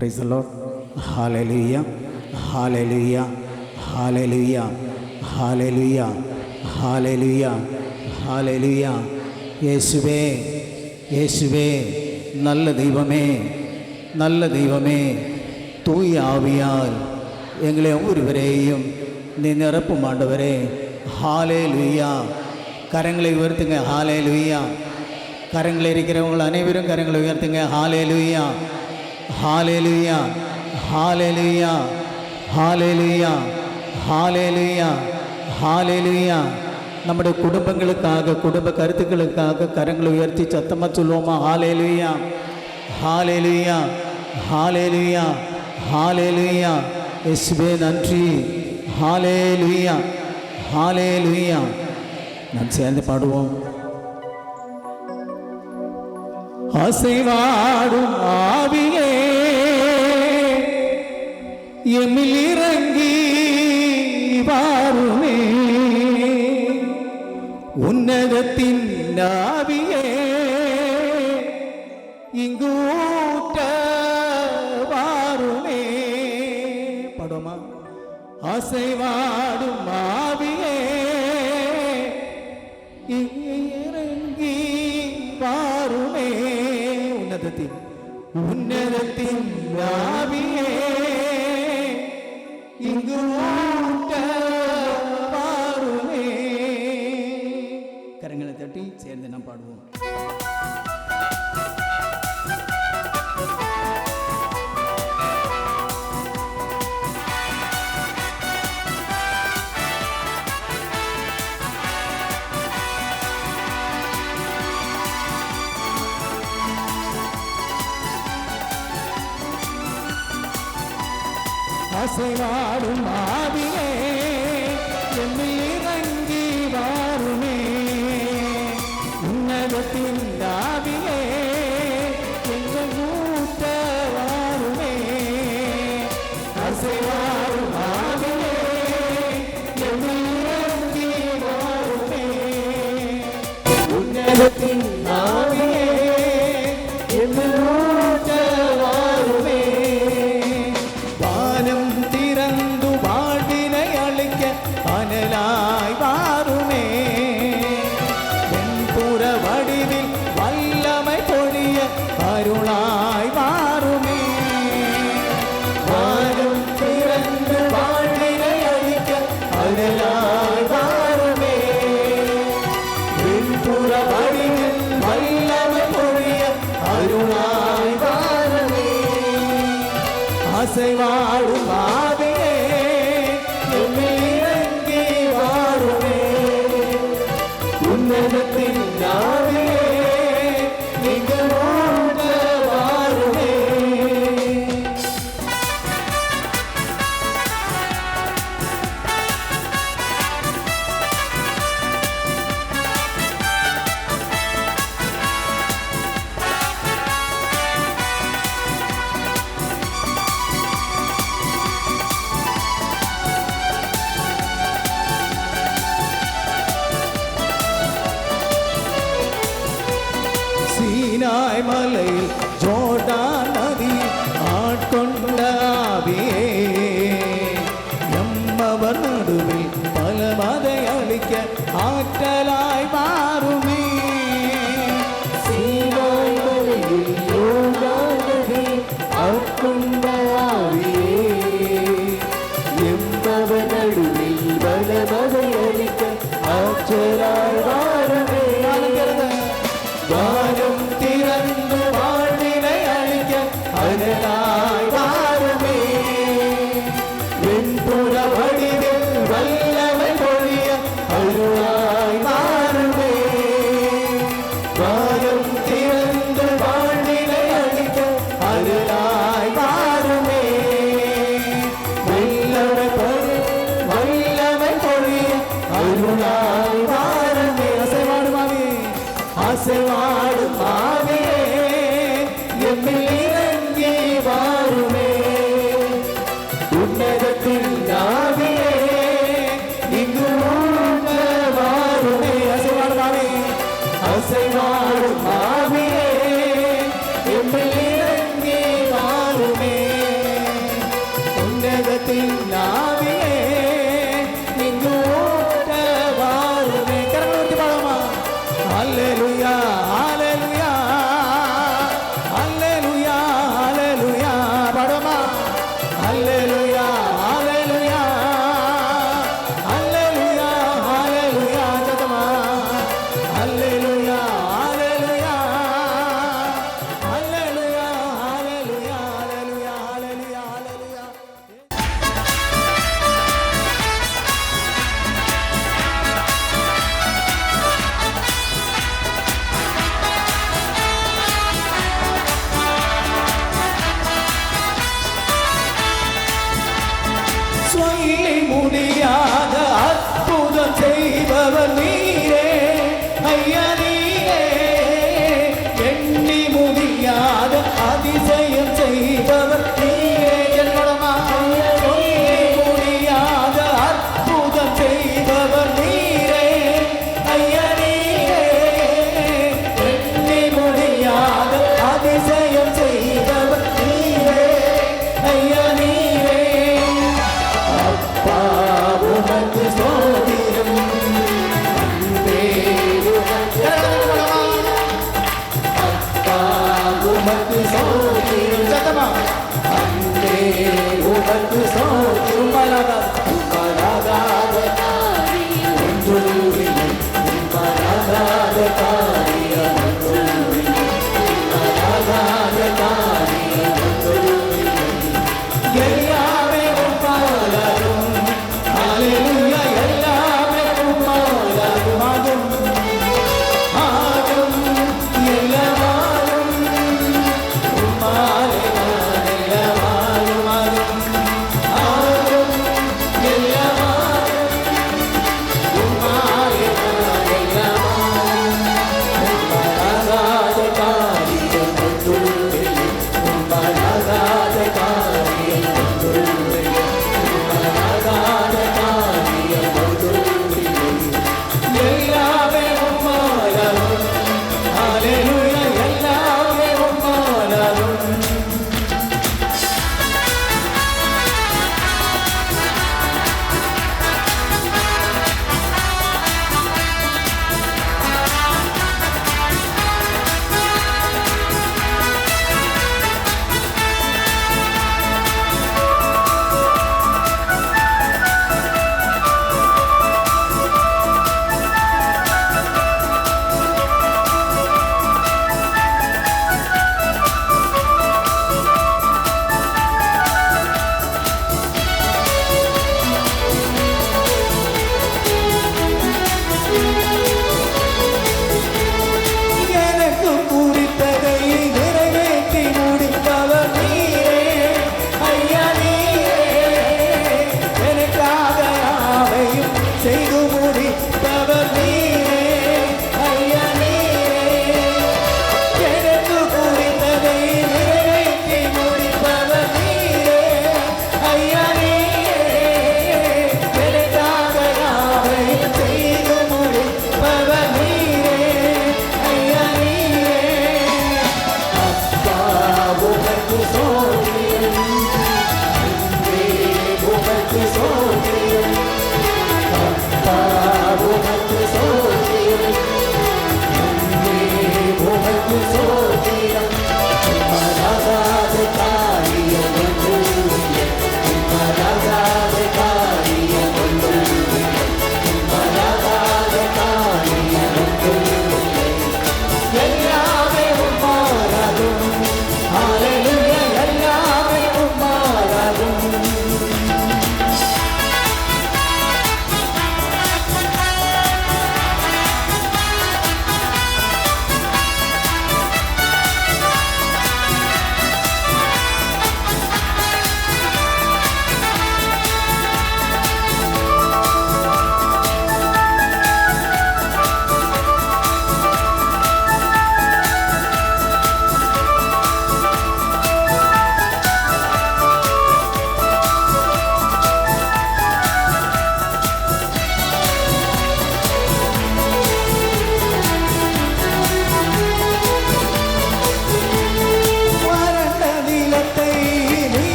Praise lord hallelujah hallelujah hallelujah hallelujah hallelujah hallelujah இயேசுவே இயேசுவே நல்ல தெய்வமே நல்ல தெய்வமே தூய் ஆவியால் எங்களை ஒவ்வொருவரையும் நீ நிரப்பும் ஆண்டவரே ஹாலே லுய்யா கரங்களை உயர்த்துங்க ஹாலே லுய்யா கரங்களை இருக்கிறவங்கள் அனைவரும் கரங்களை உயர்த்துங்க hallelujah hallelujah hallelujah hallelujah hallelujah hallelujah நம்முடைய குடும்பங்களுக்காக குடும்ப கருத்துக்களுக்காக கரங்களை உயர்த்தி சத்தமாக சொல்லுவோமா? ஹாலேலுயா ஹாலேலுயா ஹாலேலுயா ஹாலேலுயா எஸ்வே நன்றி ஹாலே லுய்யா ஹாலே லுய்யா நாம் சேர்ந்து பாடுவோம் அசைவாடும் ஆவியே. எம்மில் இறங்கி வாருமே. உன்னதத்தின் ஆவியே. இங்கு ஊட்ட வாருமே. படமா. அசைவாடும் ஆ அசைவாடும்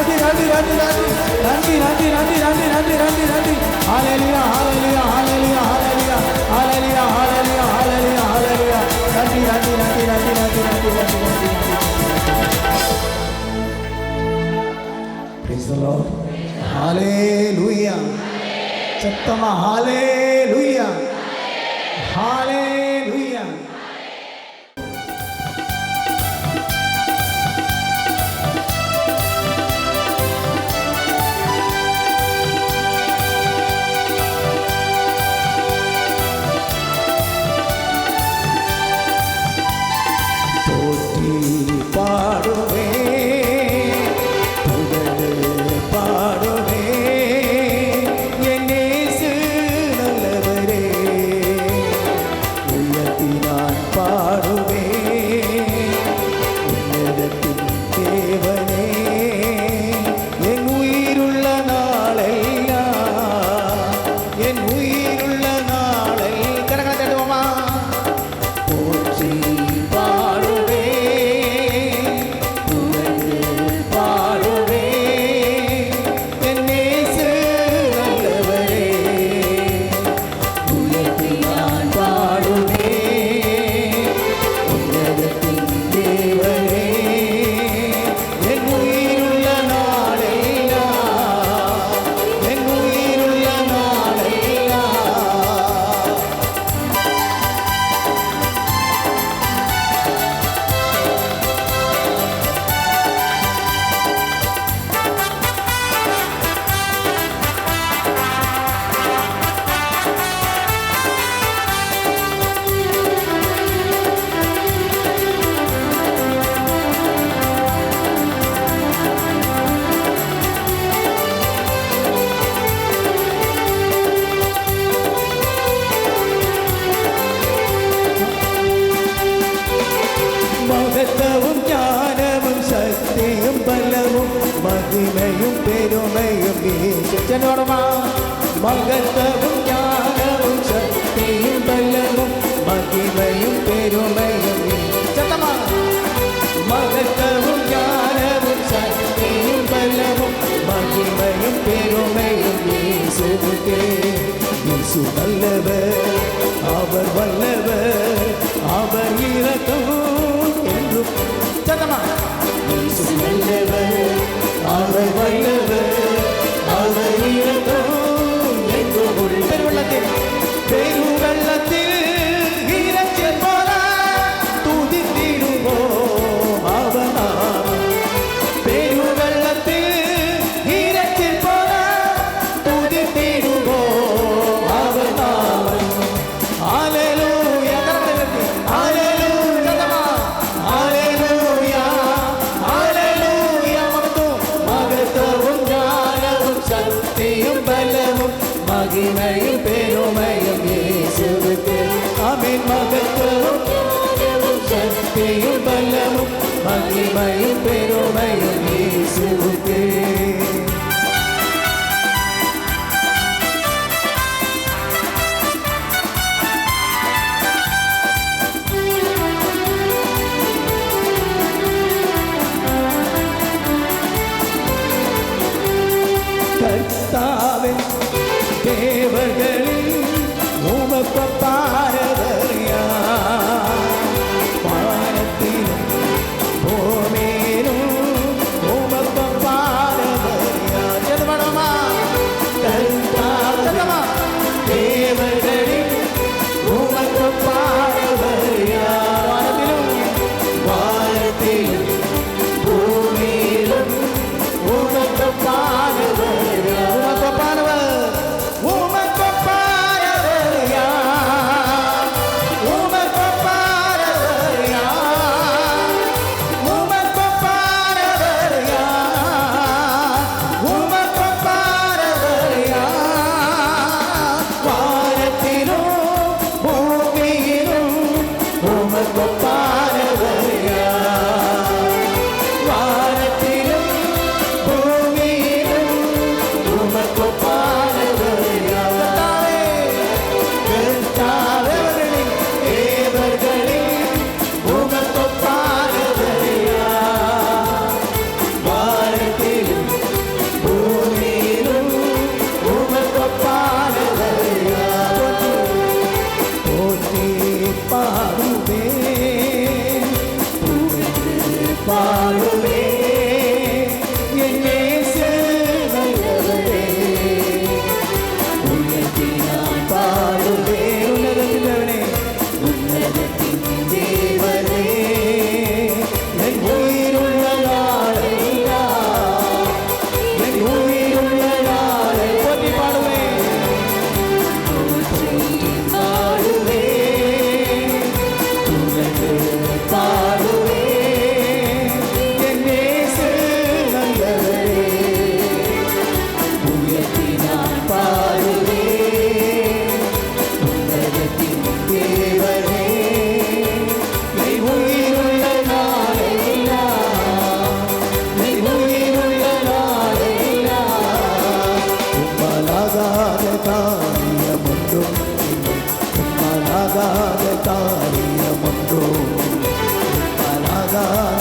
रानी रानी रानी रानी रानी रानी रानी रानी रानी रानी रानी hallelujah hallelujah hallelujah hallelujah hallelujah hallelujah hallelujah hallelujah रानी रानी रानी रानी रानी रानी रानी रानी प्रेज द लॉर्ड हालेलुया सत्तम हालेलुया हालेलुया জানা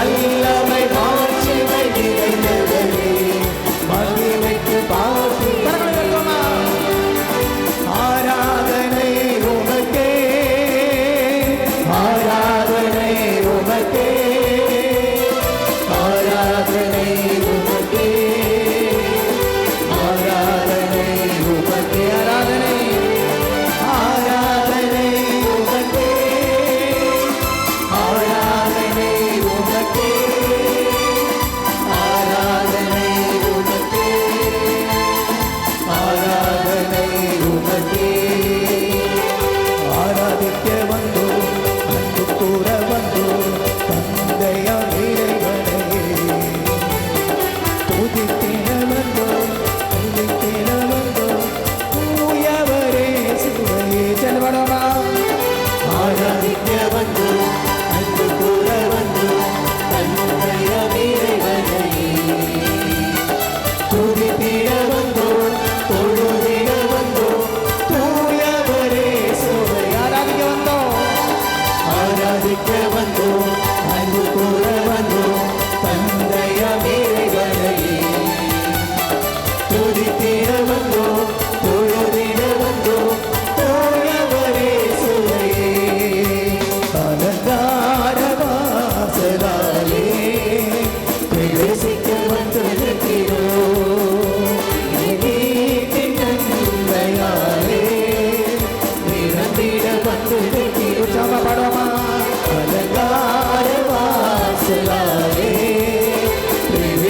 아이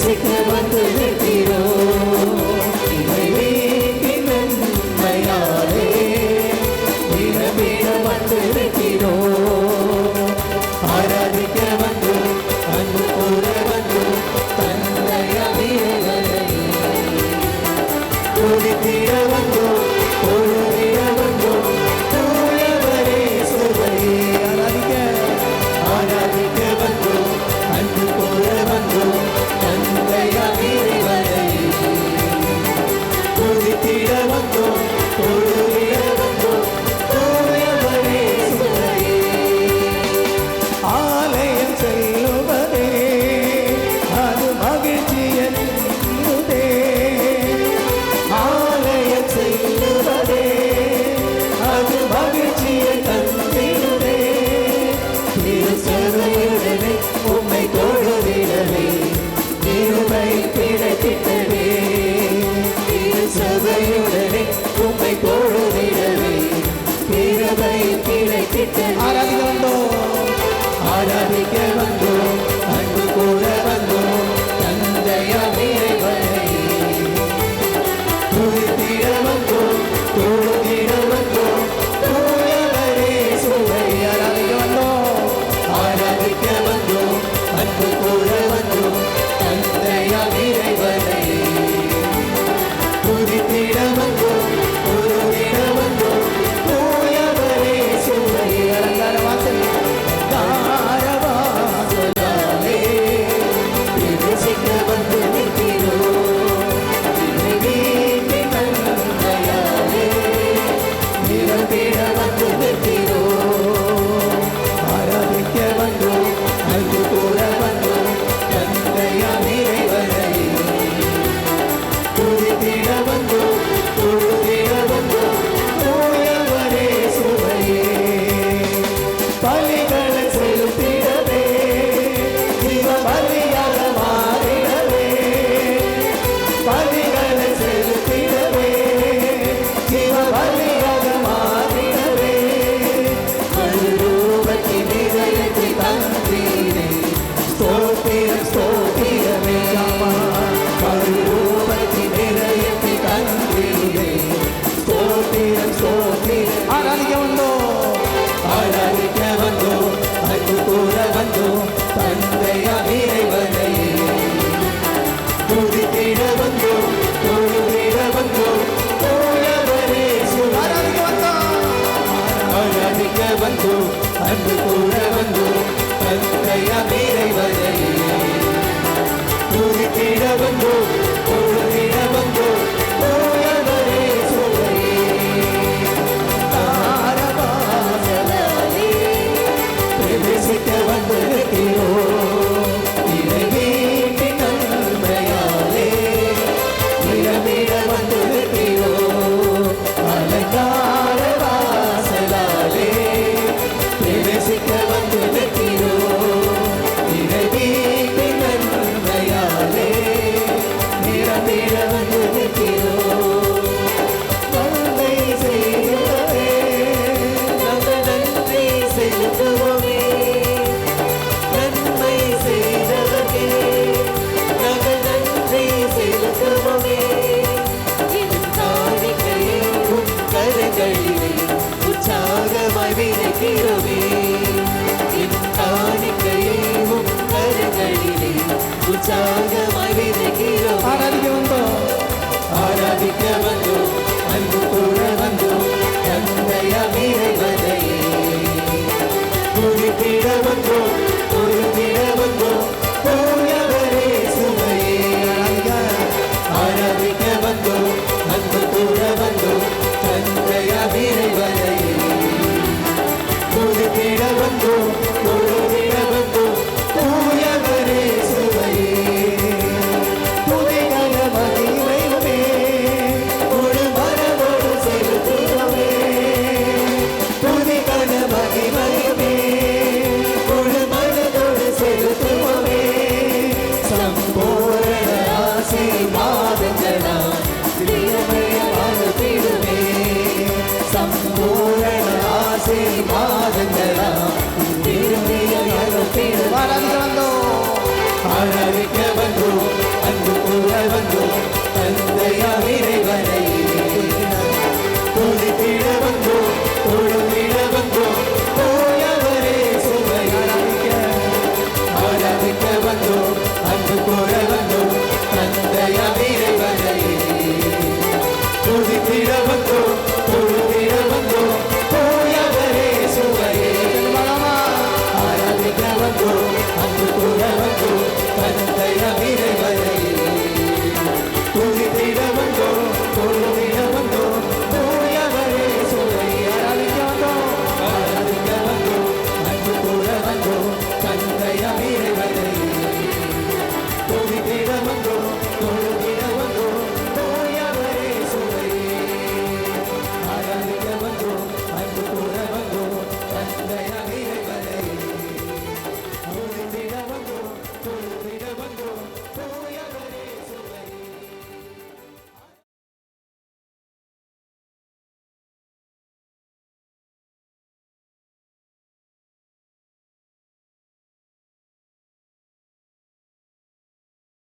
பிரவேசிக்க வந்திருக்கிறோம்